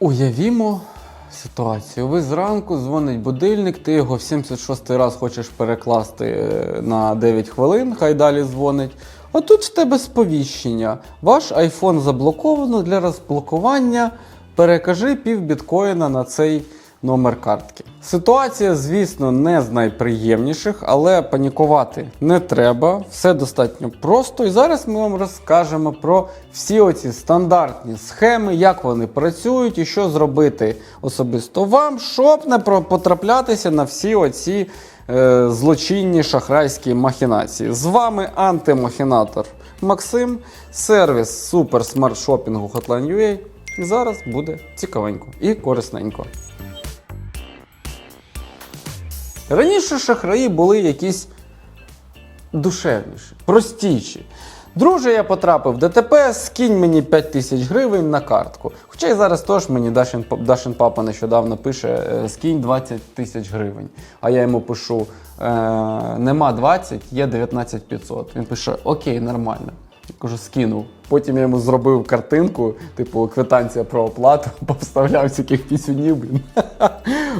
Уявімо ситуацію. Ви зранку дзвонить будильник, ти його в 76 раз хочеш перекласти е, на 9 хвилин, хай далі дзвонить. А тут в тебе сповіщення. Ваш iPhone заблоковано для розблокування. Перекажи пів біткоїна на цей номер картки. Ситуація, звісно, не з найприємніших, але панікувати не треба. Все достатньо просто. І зараз ми вам розкажемо про всі оці стандартні схеми, як вони працюють і що зробити особисто вам, щоб не потраплятися на всі оці е, злочинні шахрайські махінації. З вами антимахінатор Максим, сервіс суперсмарт-шопінгу Hotline.ua. І зараз буде цікавенько і корисненько. Раніше шахраї були якісь душевніші, простіші. Друже, я потрапив в ДТП, скинь мені 5 тисяч гривень на картку. Хоча й зараз теж мені Дашин, Дашин папа нещодавно пише: е, скинь 20 тисяч гривень. А я йому пишу: е, нема 20, є 19 500. Він пише: Окей, нормально. Кажу, скинув. Потім я йому зробив картинку, типу квитанція про оплату, повставляв всяких пісюнів. Блін.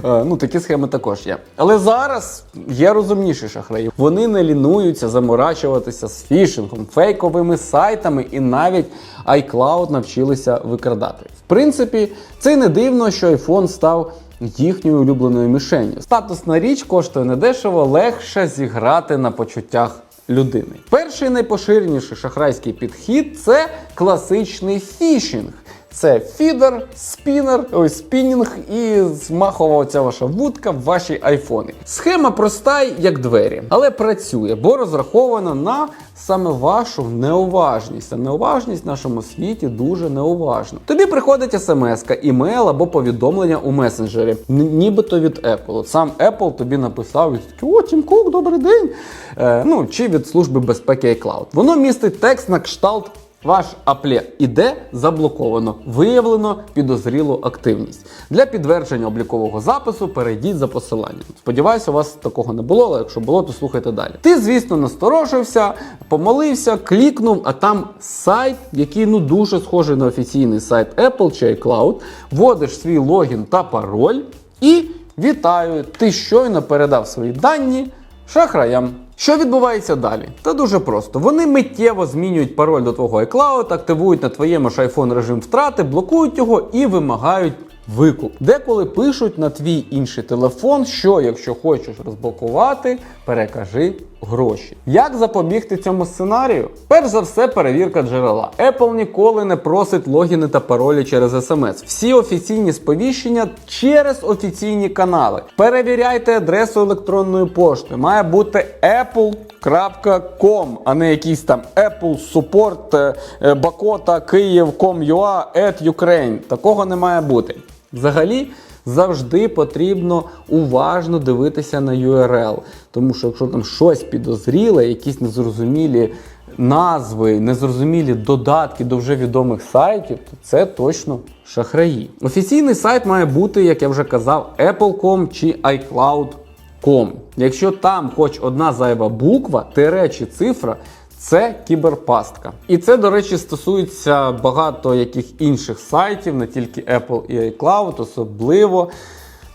Е, ну, такі схеми також є. Але зараз є розумніші шахраї. Вони не лінуються заморачуватися з фішингом, фейковими сайтами і навіть iCloud навчилися викрадати. В принципі, це не дивно, що iPhone став їхньою улюбленою мішенью. Статусна річ коштує недешево, легше зіграти на почуттях людини. Перший найпоширеніший шахрайський підхід це класичний фішинг. Це фідер, спінер, ой, спінінг і змахова оця ваша вудка в ваші айфони. Схема проста, як двері, але працює, бо розрахована на саме вашу неуважність. А неуважність в нашому світі дуже неуважна. Тобі приходить смс, імейл або повідомлення у месенджері, нібито від Apple. Сам Apple тобі написав о, Тім Кук, добрий день. Е, ну, чи від служби безпеки iCloud. Воно містить текст на кшталт. Ваш апле іде заблоковано, виявлено підозрілу активність. Для підтвердження облікового запису перейдіть за посиланням. Сподіваюся, у вас такого не було, але якщо було, то слухайте далі. Ти, звісно, насторожився, помолився, клікнув, а там сайт, який ну дуже схожий на офіційний сайт Apple чи iCloud, вводиш свій логін та пароль і вітаю! Ти щойно передав свої дані шахраям. Що відбувається далі? Та дуже просто. Вони миттєво змінюють пароль до твого iCloud, активують на твоєму ж iPhone режим втрати, блокують його і вимагають викуп. Деколи пишуть на твій інший телефон, що якщо хочеш розблокувати, перекажи гроші. Як запобігти цьому сценарію? Перш за все, перевірка джерела. Apple ніколи не просить логіни та паролі через SMS. Всі офіційні сповіщення через офіційні канали. Перевіряйте адресу електронної пошти. Має бути apple.com, а не якийсь там Apple Support е, е, Бакота Київ.com.ua at Ukraine. Такого не має бути. Взагалі. Завжди потрібно уважно дивитися на URL, тому що якщо там щось підозріле, якісь незрозумілі назви, незрозумілі додатки до вже відомих сайтів, то це точно шахраї. Офіційний сайт має бути, як я вже казав, Apple.com чи iCloud.com. Якщо там хоч одна зайва буква, тире чи цифра, це кіберпастка. І це, до речі, стосується багато яких інших сайтів, не тільки Apple і iCloud, особливо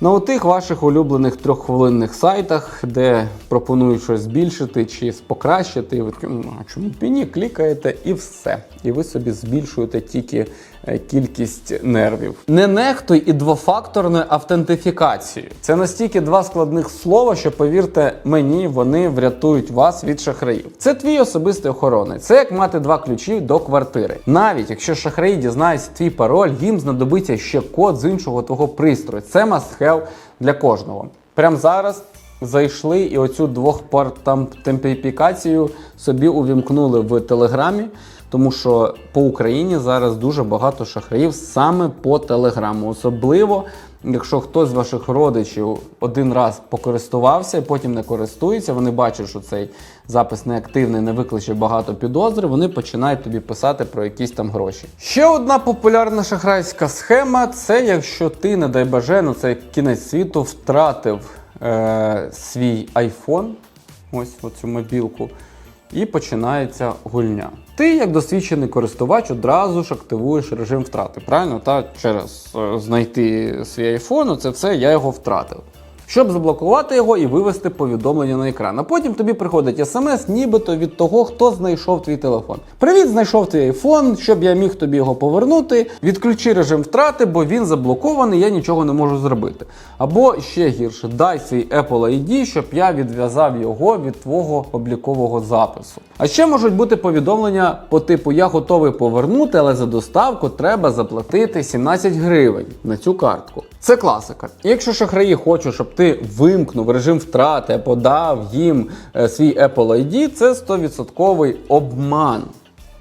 на тих ваших улюблених трьоххвилинних сайтах, де пропонують щось збільшити чи покращити. І ви такі, «Ну, чому б ні? Клікаєте і все. І ви собі збільшуєте тільки кількість нервів. Не нехтуй і двофакторною автентифікацією. Це настільки два складних слова, що повірте мені, вони врятують вас від шахраїв. Це твій особистий охоронець. Це як мати два ключі до квартири. Навіть якщо шахраї дізнаються твій пароль, їм знадобиться ще код з іншого твого пристрою. Це must have для кожного. Прямо зараз зайшли і оцю двохпартампікацію собі увімкнули в Телеграмі, тому що по Україні зараз дуже багато шахраїв саме по Телеграму. Особливо, якщо хтось з ваших родичів один раз покористувався і потім не користується, вони бачать, що цей запис неактивний, не викличе багато підозри, вони починають тобі писати про якісь там гроші. Ще одна популярна шахрайська схема це якщо ти, не дай боже, ну це кінець світу, втратив е, свій iPhone, ось оцю мобілку, і починається гульня. Ти як досвідчений користувач, одразу ж активуєш режим втрати. Правильно? Та через е, знайти свій айфон, це все я його втратив. Щоб заблокувати його і вивести повідомлення на екран. А потім тобі приходить смс, нібито від того, хто знайшов твій телефон. Привіт, знайшов твій айфон, щоб я міг тобі його повернути. Відключи режим втрати, бо він заблокований, я нічого не можу зробити. Або ще гірше, дай свій Apple ID, щоб я відв'язав його від твого облікового запису. А ще можуть бути повідомлення по типу Я готовий повернути, але за доставку треба заплатити 17 гривень на цю картку. Це класика. Якщо шахраї хочуть, щоб ти вимкнув режим втрати, подав їм е, свій Apple ID, це 100% обман.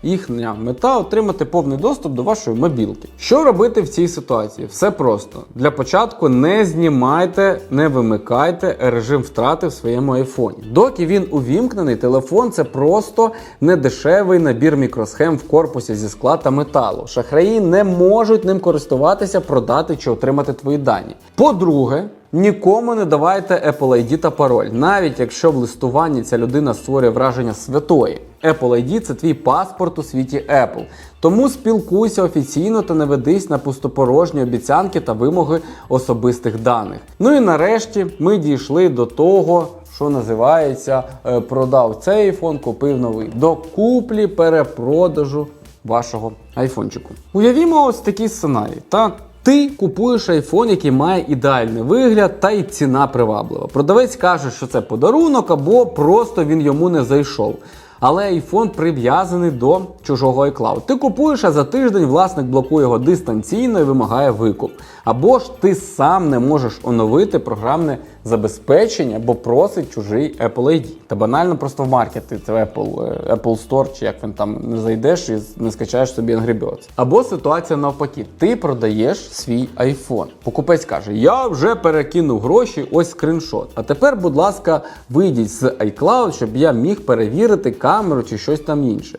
Їхня мета отримати повний доступ до вашої мобілки. Що робити в цій ситуації? Все просто. Для початку не знімайте, не вимикайте режим втрати в своєму айфоні. Доки він увімкнений, телефон це просто недешевий набір мікросхем в корпусі зі скла та металу. Шахраї не можуть ним користуватися, продати чи отримати твої дані. По-друге, Нікому не давайте Apple ID та пароль, навіть якщо в листуванні ця людина створює враження святої. Apple ID – це твій паспорт у світі Apple. Тому спілкуйся офіційно та не ведись на пустопорожні обіцянки та вимоги особистих даних. Ну і нарешті ми дійшли до того, що називається е, продав цей айфон, купив новий. До куплі перепродажу вашого айфончику. Уявімо ось такий сценарій. Так, ти купуєш айфон, який має ідеальний вигляд, та й ціна приваблива. Продавець каже, що це подарунок або просто він йому не зайшов. Але iPhone прив'язаний до чужого iCloud. Ти купуєш, а за тиждень власник блокує його дистанційно і вимагає викуп. Або ж ти сам не можеш оновити програмне забезпечення, бо просить чужий Apple ID. Та банально просто в маркети це Apple, е, Apple Store, чи як він там не зайдеш і не скачаєш собі Angry Birds. Або ситуація навпаки, ти продаєш свій iPhone. Покупець каже: Я вже перекинув гроші, ось скріншот. А тепер, будь ласка, вийдіть з iCloud, щоб я міг перевірити камеру чи щось там інше.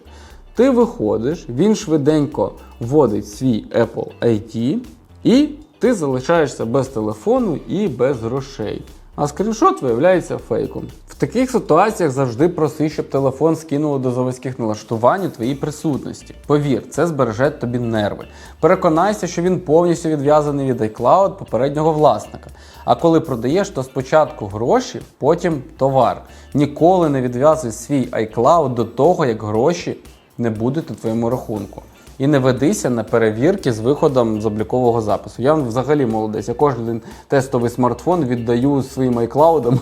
Ти виходиш, він швиденько вводить свій Apple ID і ти залишаєшся без телефону і без грошей. А скріншот виявляється фейком. В таких ситуаціях завжди проси, щоб телефон скинуло до заводських налаштувань у твоїй присутності. Повір, це збереже тобі нерви. Переконайся, що він повністю відв'язаний від iCloud попереднього власника. А коли продаєш, то спочатку гроші, потім товар. Ніколи не відв'язуй свій iCloud до того, як гроші не будуть на твоєму рахунку. І не ведися на перевірки з виходом з облікового запису. Я взагалі молодець. Я кожен тестовий смартфон віддаю своїм iCloud.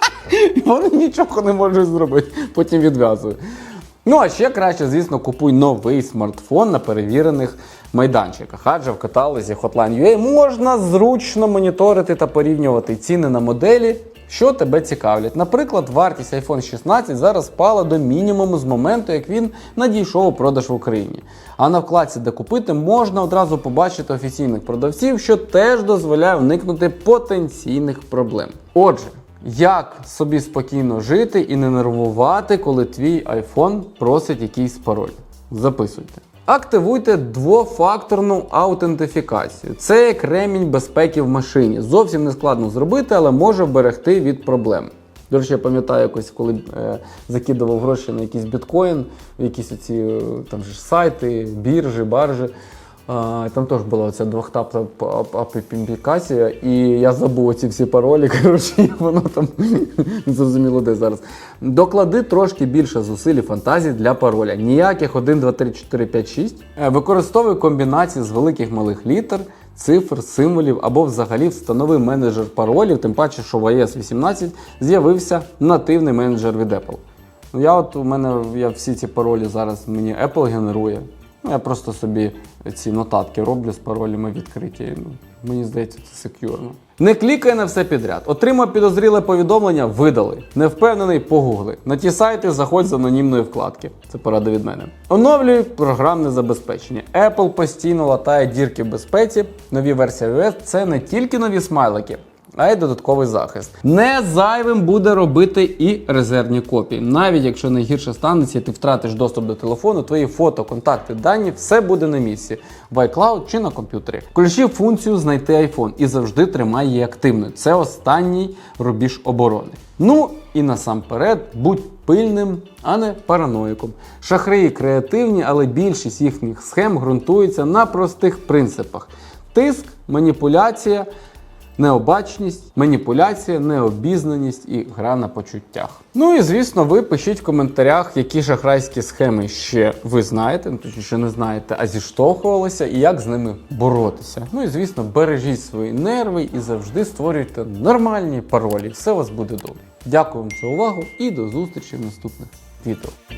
Вони нічого не можуть зробити. Потім відв'язую. Ну, а ще краще, звісно, купуй новий смартфон на перевірених майданчиках. Адже в каталозі Hotline.ua можна зручно моніторити та порівнювати ціни на моделі, що тебе цікавлять. Наприклад, вартість iPhone 16 зараз впала до мінімуму з моменту, як він надійшов у продаж в Україні. А на вкладці, де купити, можна одразу побачити офіційних продавців, що теж дозволяє уникнути потенційних проблем. Отже. Як собі спокійно жити і не нервувати, коли твій iPhone просить якийсь пароль? Записуйте. Активуйте двофакторну аутентифікацію. Це як ремінь безпеки в машині. Зовсім не складно зробити, але може вберегти від проблем. До речі, я пам'ятаю якось, коли е, закидував гроші на якийсь біткоін, в якісь оці е, там же сайти, біржі, баржі. Там теж була оця двохтапна аутентифікація, і я забув оці всі паролі. Коротше, і воно там не зрозуміло де зараз. Доклади трошки більше зусиль і фантазії для пароля. Ніяких 1, 2, 3, 4, 5, 6. Е, Використовуй комбінації з великих малих літер, цифр, символів або взагалі встанови менеджер паролів, тим паче, що в iOS 18 з'явився нативний менеджер від Apple. Ну, Я от у мене я всі ці паролі зараз мені Apple генерує. Ну, я просто собі ці нотатки роблю з паролями відкриті. Ну, мені здається, це секюрно. Не клікай на все підряд. Отримав підозріле повідомлення, видали. Не впевнений, погугли. На ті сайти заходь з анонімної вкладки. Це порада від мене. Оновлюй програмне забезпечення. Apple постійно латає дірки в безпеці. Нові версії iOS – це не тільки нові смайлики. А й додатковий захист. Не зайвим буде робити і резервні копії. Навіть якщо найгірше станеться, ти втратиш доступ до телефону, твої фото, контакти, дані, все буде на місці в iCloud чи на комп'ютері. Включи функцію знайти iPhone і завжди тримай її активною. Це останній рубіж оборони. Ну і насамперед будь пильним, а не параноїком. Шахраї креативні, але більшість їхніх схем ґрунтується на простих принципах: тиск, маніпуляція, необачність, маніпуляція, необізнаність і гра на почуттях. Ну і звісно, ви пишіть в коментарях, які шахрайські схеми ще ви знаєте, ну точніше не знаєте, а зіштовхувалися, і як з ними боротися. Ну і звісно, бережіть свої нерви і завжди створюйте нормальні паролі. Все у вас буде добре. Дякую вам за увагу і до зустрічі в наступних відео.